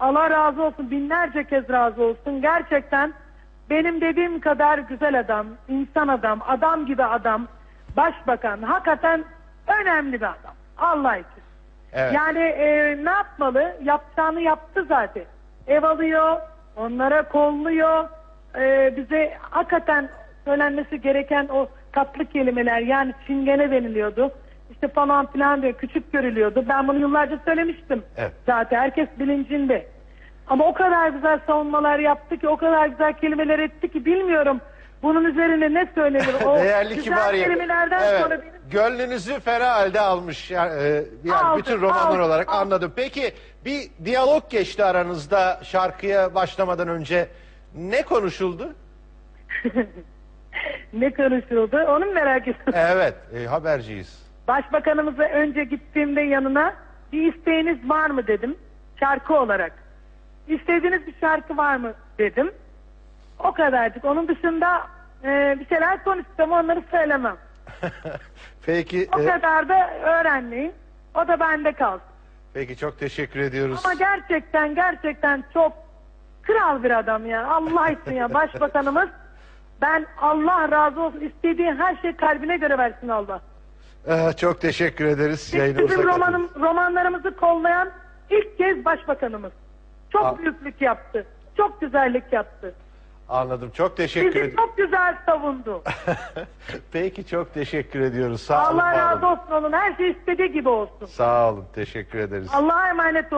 Allah razı olsun. Binlerce kez razı olsun. Gerçekten benim dediğim kadar güzel adam, insan adam, adam gibi adam, başbakan. Hakikaten önemli bir adam. Allah için. Evet. Yani e, ne yapmalı? Yapacağını yaptı zaten. Ev alıyor, onlara kolluyor. E, bize hakikaten söylenmesi gereken o tatlı kelimeler yani çingene deniliyordu. İşte falan filan diyor, küçük görülüyordu. Ben bunu yıllarca söylemiştim. Evet. Zaten herkes bilincinde. Ama o kadar güzel savunmalar yaptı ki, o kadar güzel kelimeler etti ki bilmiyorum. Bunun üzerine ne söylenir? O Değerli güzel Kibariye. kelimelerden Evet, sonra benim Gönlünüzü ferah halde almış. Yani, e, yani Aldım, bütün romanlar aldım, olarak aldım. anladım. Peki bir diyalog geçti aranızda şarkıya başlamadan önce. Ne konuşuldu? ne konuşuldu? Onu mu merak ediyorum. Evet, e, haberciyiz. Başbakanımıza önce gittiğimde yanına bir isteğiniz var mı dedim. Şarkı olarak. İstediğiniz bir şarkı var mı dedim. O kadarcık. Onun dışında e, bir şeyler konuşsam onları söylemem. Peki, O e, kadar da öğrenmeyin. O da bende kalsın. peki çok teşekkür ediyoruz. Ama gerçekten gerçekten çok kral bir adam ya. Allah için ya başbakanımız. Ben Allah razı olsun. istediği her şey kalbine göre versin Allah. Eh, çok teşekkür ederiz. Biz Yayınımıza bizim katıldınız. romanım, romanlarımızı kollayan ilk kez başbakanımız. Çok Aa. büyüklük yaptı. Çok güzellik yaptı. Anladım. Çok teşekkür Bizi ediyorum. çok güzel savundu. Peki çok teşekkür ediyoruz. Sağ olun. Allah var olun. razı olsun onun. Her şey istediği gibi olsun. Sağ olun. Teşekkür ederiz. Allah'a emanet olun.